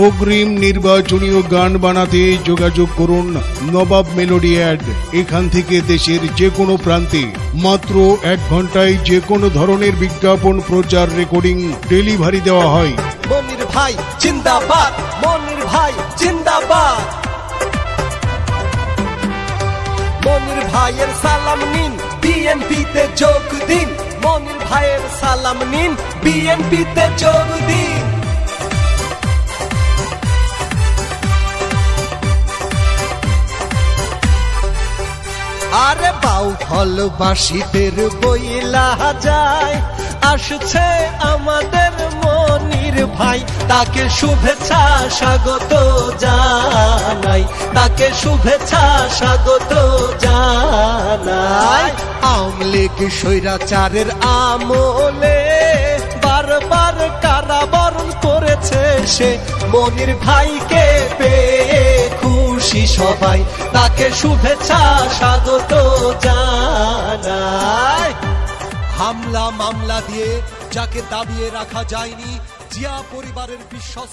অগ্রিম নির্বাচনীয় গান বানাতে যোগাযোগ করুন নবাব মেলোডি অ্যাড। এখান থেকে দেশের যে কোনো প্রান্তে মাত্র এক ঘন্টায় যে কোনো ধরনের বিজ্ঞাপন প্রচার রেকর্ডিং ডেলিভারি দেওয়া হয়। মনির ভাই, জিন্দাবাদ। মনির ভাই, জিন্দাবাদ। মনির ভাইয়ের সালাম নিন, বিএনপিতে যোগ দিন। মনির ভাইয়ের সালাম নিন, বিএনপিতে যোগ দিন। আরে বাউ, ফলবাসীদের বইলা যায়। আসছে আমাদের মনির ভাই, তাকে শুভেচ্ছা স্বাগত জানাই। তাকে শুভেচ্ছা স্বাগত জানাই। আওয়ামী লীগ স্বৈরাচারের আমলে বারবার কারাবরণ করেছে সে মনির ভাইকে পেয়ে। খুশি সবাই। তাকে শুভেচ্ছা, স্বাগত জানায় হামলা মামলা দিয়ে যাকে দাবিয়ে রাখা যায়নি, জিয়া পরিবারের বিশ্বস্ত